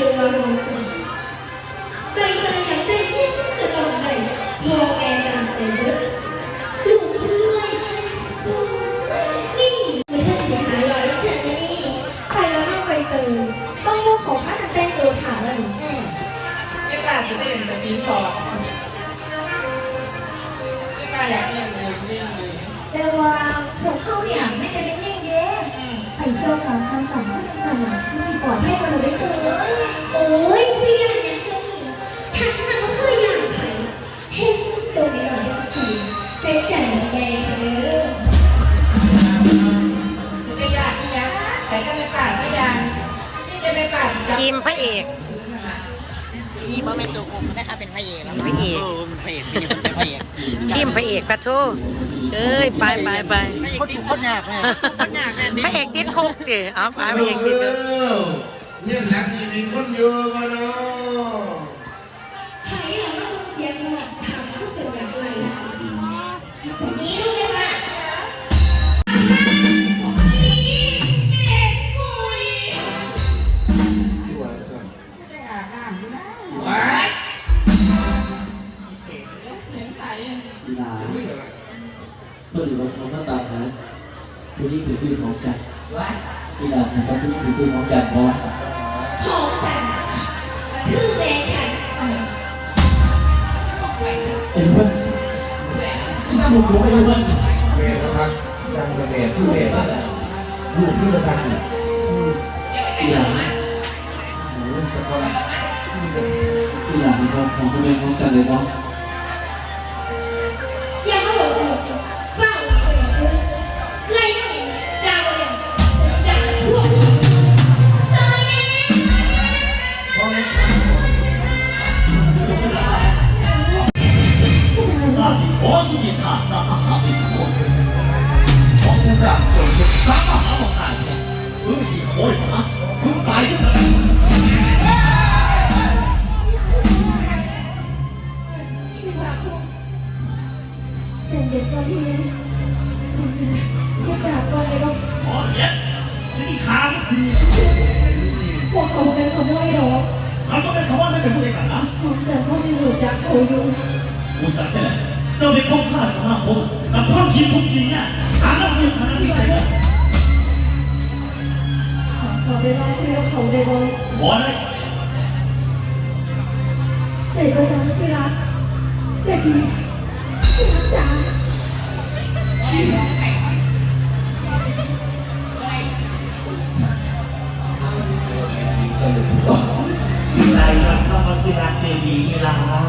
ใจใจยากได้ที่แต่ตอนไหนพอแกตามใจเยวะลูกเลื่อยนี่ไม่ใช่เสียหายหอกเช่นี่ใครแล้วน้องใเตยต้องเลือกของข้าจะแต่งตัวขาวเลยไม่กล้าจะได้เห็นแต่ปีพอไม่กล้าอยากเล่นเลยเล่นเลยแต่ว่าหนูเขาเนี่ยไม่เป็นยิ่งเด้ไปเที่ยวกงคันต่างก็ยังสนามที่สิบกว่าเทพมันได้เจอ มพระเอกนี่บ่แม่นตัวผมนะคะเป็นพระเอกแล้วพระเอกเออพระเอกนี่มันเป็นพระเอกทีมพระเอกปะทูเอ้ยไปไปไปคนทุกคนยากเลยคนยากเลยพระเอกติดคุกเจเอาไปพระเอกติดคุกเนี่ยหลังนี่มีคนอยู่มาเนาะไผ่เราก็ส่งเสียงมาถามผู้จัดการเลยนี่รู้ไหมว่า เห็นใครกีฬานี่อะไรเพื่ออยู่บนท้องหน้าตานะคือนี่คือชื่อของจัดกีฬาของการที่คือชื่อของจัดบอสหอมจังคือแม่ฉันเอ็นเพื่อนลูกผมเอ็นเพื่อนแม่ระทักดังกระแม่คือแม่นั่นหละลูกนี่ประทักอยู่กีฬาหนูสะท้อนกีฬาของของคุณแม่ของจัดเลยบอสเคนไล่หรอกเราต้องเป็นคำว่าไม่เป็นผู้เอกนะผมจะเข้าไปอยู่จากโชยุกูจัดได้เลยเจ้าไปเข้าข้าสมาคมกับพ่อคิดทุกทีเนี่ยหาเอะที่ไหนขอได้รอคุยกับเขาได้บ่บ่ได้เด็กประจำที่รักเด็กดีที่รักจ๋า ลีลา